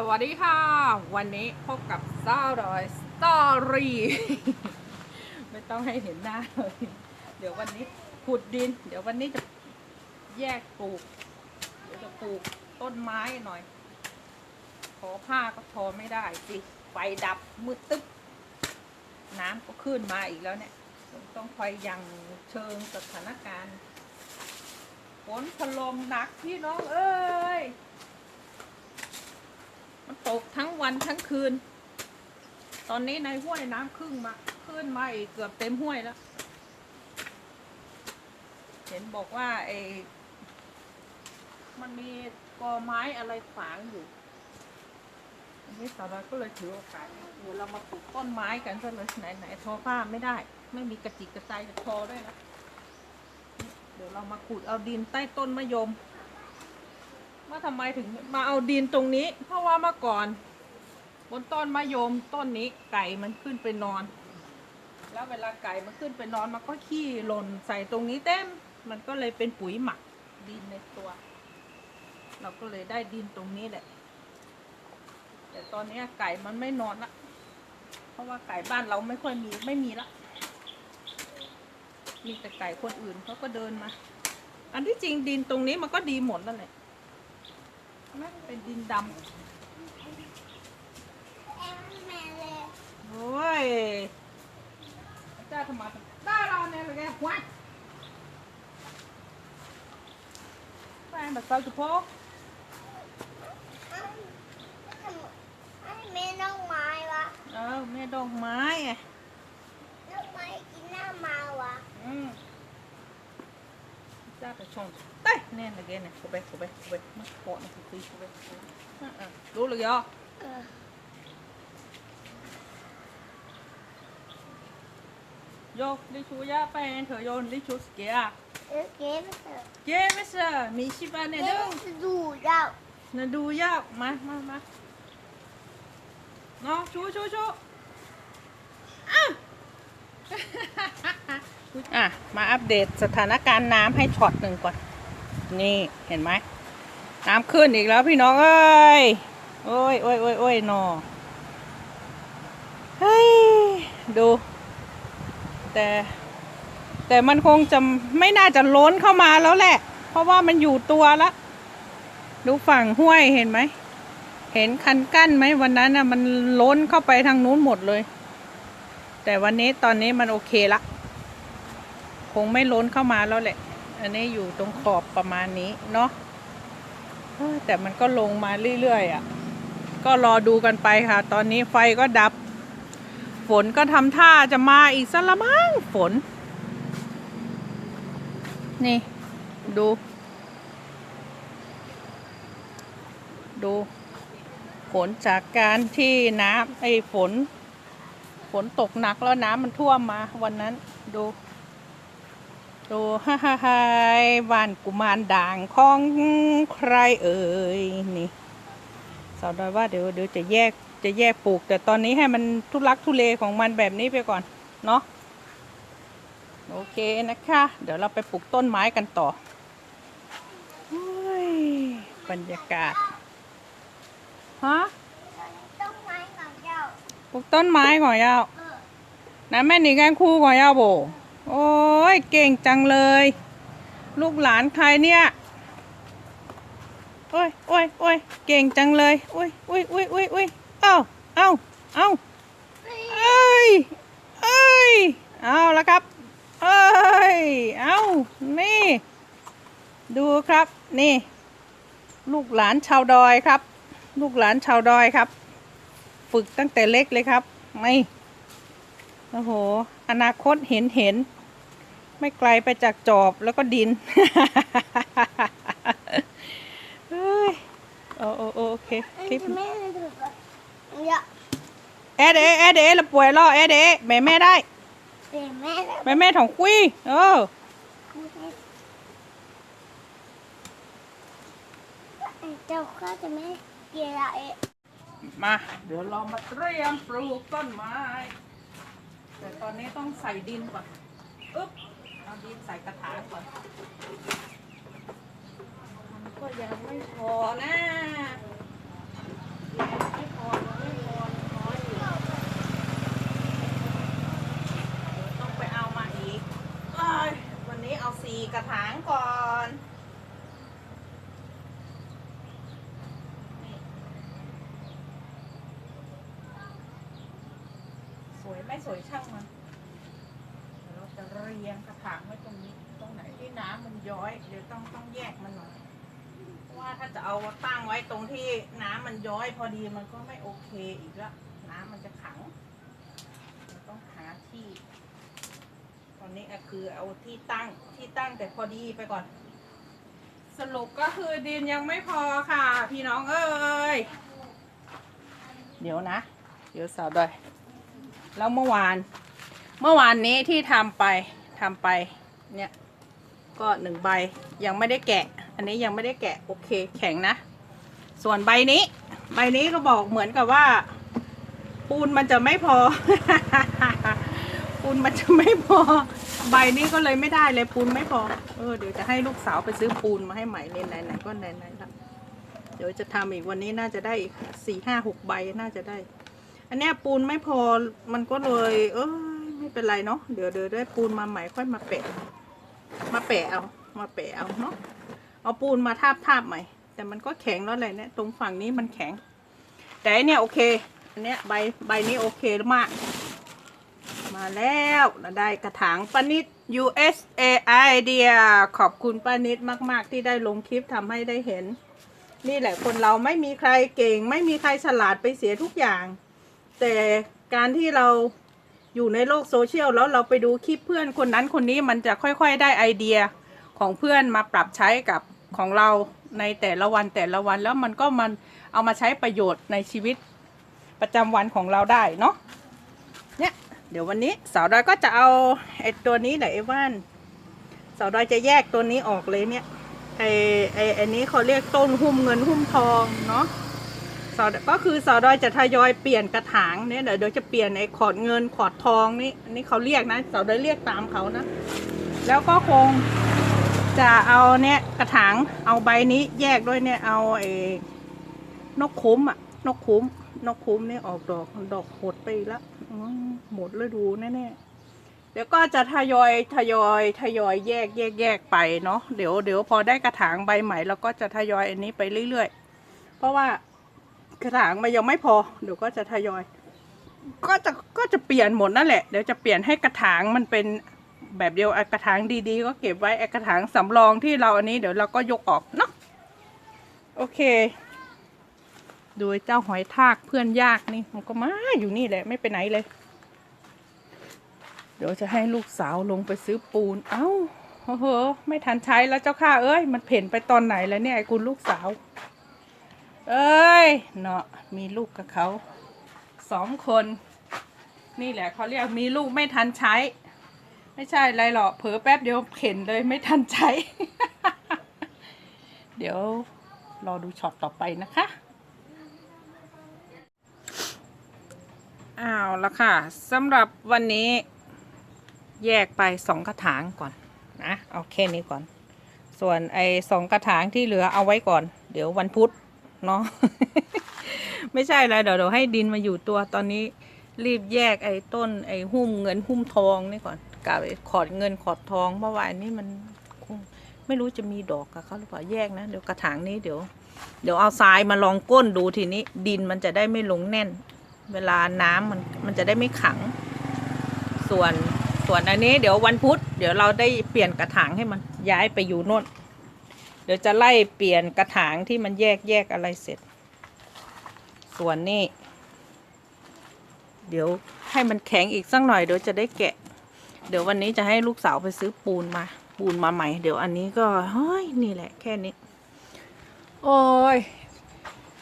สวัสดีค่ะ วันนี้พบกับซ่าดอยสตอรี่ ไม่ต้องให้เห็นหน้าเลยเดี๋ยววันนี้ขุดดิน เดี๋ยววันนี้จะแยกปลูก เดี๋ยวจะปลูกต้นไม้หน่อย ขอผ้าก็ทอไม่ได้สิไฟดับมืดตึ๊บน้ำก็ขึ้นมาอีกแล้วเนี่ย ต้องคอยยังเชิงสถานการณ์ฝนถล่มหนักพี่น้องเอ้ย มันตกทั้งวันทั้งคืน ตอนนี้ในห้วยน้ำครึ่งมาขึ้นมาอีกเกือบเต็มห้วยแล้ว เห็นบอกว่าไอ้มันมีกอไม้อะไรขวางอยู่อันนี้สาวน้อยก็เลยถือโอกาสเดี๋ยวเรามาปลูกต้นไม้กันซะเลยไหนไหนๆทอผ้าไม่ได้ ไม่มีกระจิกกระจจะทอด้วยนะ เดี๋ยวเรามาขุดเอาดินใต้ต้นมะยม ว่าทำไมถึงมาเอาดินตรงนี้ เพราะว่าเมื่อก่อน บนต้นมะยมต้นนี้ไก่มันขึ้นไปนอน แล้วเวลาไก่มันขึ้นไปนอนมันก็ขี้หล่นใส่ตรงนี้เต็ม มันก็เลยเป็นปุ๋ยหมักดินในตัว เราก็เลยได้ดินตรงนี้แหละ แต่ตอนนี้ไก่มันไม่นอนละเพราะว่าไก่บ้านเราไม่ค่อยมีไม่มีละมีแต่ไก่คนอื่นเขาก็เดินมา อันที่จริงดินตรงนี้มันก็ดีหมดนั่นแหละ ไม่เป็นดินดำโอ้ยเจ้าทำไมได้เราเนี่ยเลยแกหัวแฟนแบบเจ้าจุโพกไม่น้องไม้วะ เออแม่ดอกไม้ไงน้องไม้กินหน้ามาวะ อืม เจ้าไปชงเต้ยแน่นเลยแกเนี่ยเข้าไปเข้าไปเข้าไปมาเกาะนะคุยเข้าไปอะอะรู้เลยยอเออ Jo, li chu ya pa en thở yo li chu skia. เออเก็บเถอะ Ye me sa mi shi ba ne เก็ do. บดูดาว Na du ya ma ma อะ มาอัปเดตสถานการณ์น้ำให้ช็อตหนึ่งก่อน นี่เห็นไหม น้ำขึ้นอีกแล้วพี่น้องเอ้ย โอ้ยโอ้ยโอ้ยโอ้ยนอเฮ้ย ดู แต่ แต่มันคงจะไม่น่าจะล้นเข้ามาแล้วแหละ เพราะว่ามันอยู่ตัวละดูฝั่งห้วยเห็นไหม เห็นคันกั้นไหมวันนั้นน่ะ มันล้นเข้าไปทางนู้นหมดเลย แต่วันนี้ตอนนี้มันโอเคละ คงไม่ล้นเข้ามาแล้วแหละ อันนี้อยู่ตรงขอบประมาณนี้เนาะแต่มันก็ลงมาเรื่อยๆอะ ก็รอดูกันไปค่ะ ตอนนี้ไฟก็ดับ ฝนก็ทำท่าจะมาอีกสละมั้งฝน นี่ ดู ดู ผลจากการที่น้ำไอ้ฝน ฝนตกหนักแล้วน้ำมันท่วมมาวันนั้นดูดูฮ่าฮ่าฮ่าบ้านกุมารด่างของใครเอ่ยนี่สาวดอยว่าเดี๋ยวเดี๋ยวจะแยกจะแยกปลูก แต่ตอนนี้ให้มันทุลักทุเลของมันแบบนี้ไปก่อน เนาะโอเคนะคะ เดี๋ยวเราไปปลูกต้นไม้กันต่ออ้ยบรรยากาศ ฮะ ต้องไม้ของเจ้า ปลูกต้นไม้ก่อนยาวเออนะแม่หนีกันคู่ก่อนยาวโบ โอ้ยเก่งจังเลย ลูกหลานใครเนี่ยโอ้ยโอ้ยโอ้ยเก่งจังเลยโอ้ยโอ้ยโอ้ยโอ้ยโอ้ยเอ้าเอ้าเอ้าเอ้ยเอ้ยเอาละครับเอ้ยเอานี่ ดูครับนี่ ลูกหลานชาวดอยครับ ลูกหลานชาวดอยครับ ฝึกตั้งแต่เล็กเลยครับ ไม่โอ้โห อนาคตเห็นเห็น ไม่ไกลไปจากจอบแล้วก็ดินเฮ้ยโอโอโอโอเคคลิปไม่ได้ถูกปะเยอะแอดเอแอดเอละป่วยล่อแอดเอแม่แม่ได้เป็นแม่แม่แม่ถองคุยเออเจ้าข้าจะไม่เกลียดเอะ มาเดี๋ยวเรามาเตรียมปลูกต้นไม้ แต่ตอนนี้ต้องใส่ดินก่อนอึ๊บเอาดินใส่กระถางก่อนมันก็ยังไม่พอนะไม่พอไม่พอน้อยอยู่ต้องไปเอามาอีกวันนี้เอาสี่กระถางก่อน ดี๋ยวเราจะเรียงกระถางไว้ตรงนี้ ตรงไหนที่น้ำมันย้อยเดี๋ยวต้องต้องแยกมันหน่อยเพราะว่าถ้าจะเอาตั้งไว้ตรงที่น้ำมันย้อยพอดีมันก็ไม่โอเคอีกล้วน้ำมันจะขังเราต้องหาที่ ตอนนี้คือเอาที่ตั้งที่ตั้งแต่พอดีไปก่อน สรุปก็คือดินยังไม่พอค่ะ พี่น้องเอ้ยเดี๋ยวนะ เดี๋ยวสาวดอย แล้วเมื่อวาน เมื่อวานนี้ที่ทำไปทำไปเนี่ยก็หนึ่งใบยังไม่ได้แกะ อันนี้ยังไม่ได้แกะโอเคแข็งนะ ส่วนใบนี้ ใบนี้ก็บอกเหมือนกับว่า ปูนมันจะไม่พอ ปูนมันจะไม่พอ ใบนี้ก็เลยไม่ได้เลยปูนไม่พอ เออเดี๋ยวจะให้ลูกสาวไปซื้อปูนมาให้ใหม่เนี่ยไหนๆก็ไหนๆละเดี๋ยวจะทำอีกวันนี้น่าจะได้สี่ห้าหกใบน่าจะได้ อันเนี้ยปูนไม่พอมันก็เลย เออไม่เป็นไรเนาะเดี๋ยวเดี๋ยวได้ปูนมาใหม่ค่อยมาแปะ มาแปะเอา มาแปะเอาเนาะเอาปูนมาทาบทาบใหม่ แต่มันก็แข็งแล้วแหละเนี่ยตรงฝั่งนี้มันแข็ง แต่อันเนี้ยโอเคอันเนี้ยใบใบนี้โอเคมาก มาแล้วเราได้กระถางป้านิด USA idea ขอบคุณป้านิดมาก ๆ ที่ได้ลงคลิปทำให้ได้เห็น นี่แหละคนเราไม่มีใครเก่ง ไม่มีใครฉลาดไปเสียทุกอย่าง แต่การที่เราอยู่ในโลกโซเชียลแล้วเราไปดูคลิปเพื่อนคนนั้นคนนี้มันจะค่อยๆได้ไอเดียของเพื่อนมาปรับใช้กับของเราในแต่ละวันแต่ละวันแล้วมันก็มันเอามาใช้ประโยชน์ในชีวิตประจำวันของเราได้เนาะเนี่ยเดี๋ยววันนี้สาวดอยก็จะเอาไอตัวนี้แหละไอ้ว่านสาวดอยจะแยกตัวนี้ออกเลยเนี่ยไอไอไอนี้เขาเรียกต้นหุ้มเงินหุ้มทองเนาะ สาวก็คือสาวดอยจะทยอยเปลี่ยนกระถางเนี่ยเดี๋ยวจะเปลี่ยนไอ้ขอดเงินขอดทองนี่นนี้เขาเรียกนะสาวดอยเรียกตามเขานะ แล้วก็คงจะเอาเนี่ยกระถางเอาใบนี้แยกด้วยเนี่ยเอาไอ้นกคุ้มอะนกคุ้ม นกคุ้มนี่ออกดอกดอกหดไปแล้วอืมหมดฤดูแน่ๆเดี๋ยวก็จะทยอยทยอยทยอยแยกแยกแยกไปเนาะเดี๋ยวเดี๋ยวพอได้กระถางใบใหม่เราก็จะทยอยอันนี้ไปเรื่อยๆ เพราะว่า กระถางมันยังไม่พอ เดี๋ยวก็จะทยอย ก็จะก็จะเปลี่ยนหมดนั่นแหละ เดี๋ยวจะเปลี่ยนให้กระถางมันเป็นแบบเดียวไอ้กระถางดีๆ ก็เก็บไว้ไอ้กระถางสำรองที่เราอันนี้เดี๋ยวเราก็ยกออกเนาะโอเค โดยเจ้าหอยทากเพื่อนยากนี่มันก็มาอยู่นี่แหละไม่ไปไหนเลย เดี๋ยวจะให้ลูกสาวลงไปซื้อปูน เอ้าโอ้โหไม่ทันใช้แล้วเจ้าข้าเอ้ย มันเพ่นไปตอนไหนแล้วเนี่ยไอ้คุณลูกสาว เอ้ยเนาะมีลูกกับเขาสองคน นี่แหละเขาเรียกมีลูกไม่ทันใช้ ไม่ใช่อะไรหรอกเผลอแป๊บเดียวเข็นเลยไม่ทันใช้ เดี๋ยวรอดูช็อตต่อไปนะคะอ้าวแล้วค่ะสำหรับวันนี้แยกไปสองกระถางก่อนนะเอาแค่นี้ก่อน ส่วนไอ้สองกระถางที่เหลือเอาไว้ก่อน เดี๋ยววันพุธ เนาะ ไม่ใช่อะไรเดี๋ยวเดี๋ยวให้ดินมาอยู่ตัวตอนนี้ รีบแยกไอ้ต้นไอ้หุ้มเงินหุ้มทองนี่ก่อนกับขอดเงินขอดทองเพราะว่านนี้มันไม่รู้จะมีดอกกับเขาหรือเปล่าแยกนะเดี๋ยวกระถางนี้เดี๋ยว เดี๋ยวเอาทรายมาลองก้นดูทีนี้ ดินมันจะได้ไม่ลงแน่น เวลาน้ำมันมันจะได้ไม่ขัง ส่วนส่วนอันนี้ เดี๋ยววันพุธเดี๋ยวเราได้เปลี่ยนกระถางให้มันย้ายไปอยู่โน่น ดี๋ยวจะไล่เปลี่ยนกระถางที่มันแยกแยกอะไรเสร็จ ส่วนนี้ เดี๋ยวให้มันแข็งอีกสักหน่อยเดี๋ยวจะได้แกะ เดี๋ยววันนี้จะให้ลูกสาวไปซื้อปูนมา ปูนมาใหม่ เดี๋ยวอันนี้ก็เฮ้ยนี่แหละแค่นี้ โอ้ย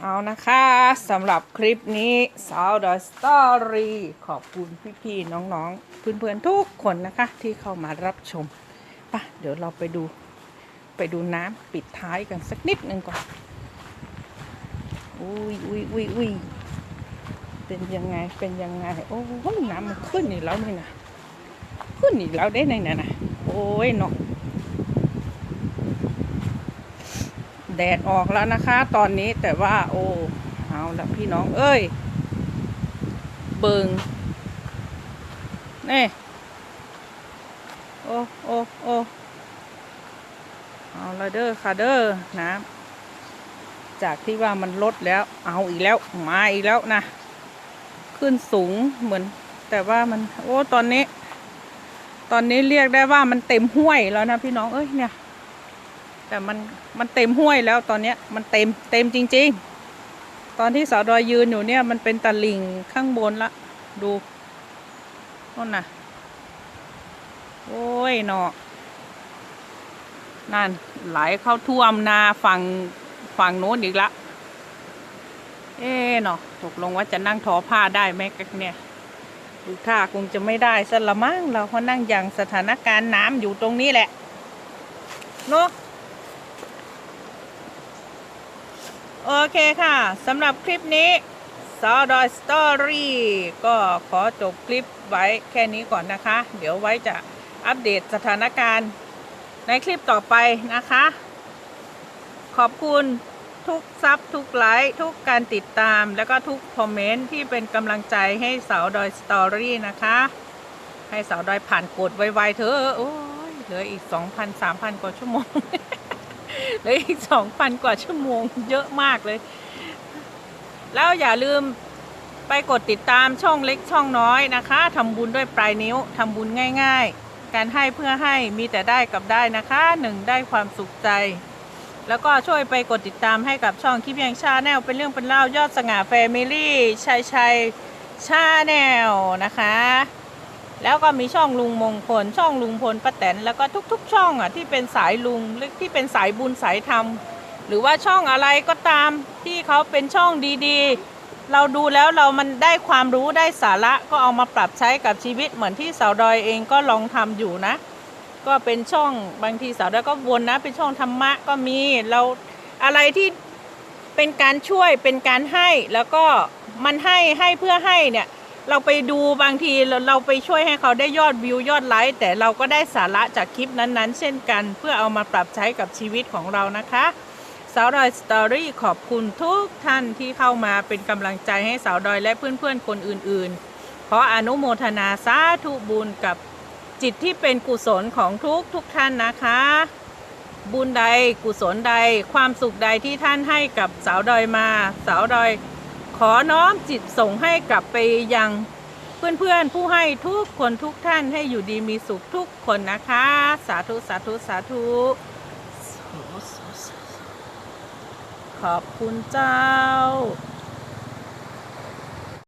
เอานะคะสำหรับคลิปนี้สาวดอยสตอรี่ขอบคุณพี่ๆน้องๆเพื่อนๆทุกคนนะคะที่เข้ามารับชมปะเดี๋ยวเราไปดู ไปดูน้ำปิดท้ายกันสักนิดหนึ่งก่อนอุ้ยอุ้ยอุ้ยอุ้ยเป็นยังไงเป็นยังไง โอ้ยน้ำมันขึ้นอีกแล้วนี่นะขึ้นอีกแล้วได้ไงน่ะนะโอ้ยเนาะแดดออกแล้วนะคะ ตอนนี้แต่ว่า โอ้เอาละพี่น้อง เอ้ย เบิงนี่โอ้โอ้โอ้ เอาละเด้อค่ะเด้อน้ำจากที่ว่ามันลดแล้วเอาอีกแล้วมาอีกแล้วนะ ขึ้นสูงเหมือน แต่ว่ามันโอ้ตอนนี้ ตอนนี้เรียกได้ว่ามันเต็มห้วยแล้วนะพี่น้องเอ้ยเนี่ย แต่มันมันเต็มห้วยแล้วตอนเนี้ยมันเต็มเต็มจริง ๆ ตอนที่สาวดอยยืนอยู่เนี่ยมันเป็นตะลิ่งข้างบนละดูนั่นนะโอ้ยเนาะ นั่นไหลเข้าท่วมนาฝั่งฝั่งโน้นอีกละ เอ๊เนาะตกลงว่าจะนั่งทอผ้าได้ไหมกันเนี่ยดูท่าคงจะไม่ได้ซะละมั้งเราก็นั่งอย่างสถานการณ์น้ำอยู่ตรงนี้แหละเนาะโอเคค่ะสำหรับคลิปนี้สาดอยสตอรี่ก็ขอจบคลิปไว้แค่นี้ก่อนนะคะ เดี๋ยวไว้จะอัปเดตสถานการณ์ ในคลิปต่อไปนะคะ ขอบคุณทุกซับทุกไลค์ทุกการติดตาม แล้วก็ทุกคอมเมนต์ที่เป็นกำลังใจให้สาวดอยสตอรี่นะคะ ให้สาวดอยผ่านกดไวๆเถอะโอ้ยเหลืออีก 2,000 3,000 กว่าชั่วโมงเหลืออีก 2,000 กว่าชั่วโมงเยอะมากเลย แล้วอย่าลืมไปกดติดตามช่องเล็กช่องน้อยนะคะทำบุญด้วยปลายนิ้วทำบุญง่าย ๆ การให้เพื่อให้มีแต่ได้กับได้นะคะหนึ่งได้ความสุขใจ แล้วก็ช่วยไปกดติดตามให้กับช่องคลิปยังชาแนลเป็นเรื่องเป็นเล่ายอดสง่าแฟมิลี่ชัยชัยชาแนลนะคะ แล้วก็มีช่องลุงมงคล ช่องลุงพลป้าแตนแล้วก็ทุก ๆ ช่องอะที่เป็นสายลุงหรือที่เป็นสายบุญสายธรรมหรือว่าช่องอะไรก็ตามที่เขาเป็นช่องดีๆ เราดูแล้วเรามันได้ความรู้ได้สาระก็เอามาปรับใช้กับชีวิตเหมือนที่สาวดอยเองก็ลองทำอยู่นะ ก็เป็นช่องบางทีสาวดอยก็วนนะ เป็นช่องธรรมะก็มีเราอะไรที่เป็นการช่วยเป็นการให้แล้วก็มันให้ให้เพื่อให้เนี่ย เราไปดูบางทีเราไปช่วยให้เขาได้ยอดวิวยอดไลค์แต่เราก็ได้สาระจากคลิปนั้นๆ เช่นกัน เพื่อเอามาปรับใช้กับชีวิตของเรานะคะ สาวดอยสตอรี่ขอบคุณทุกท่านที่เข้ามาเป็นกำลังใจให้สาวดอยและเพื่อนๆคนอื่นๆ ขออนุโมทนาสาธุบุญกับจิตที่เป็นกุศลของทุกทุกท่านนะคะ บุญใดกุศลใดความสุขใดที่ท่านให้กับสาวดอยมา สาวดอย ขอน้อมจิตส่งให้กลับไปยังเพื่อนๆ ผู้ให้ทุกคนทุกท่านให้อยู่ดีมีสุขทุกคนนะคะ สาธุสาธุสาธุ ขอบคุณเจ้า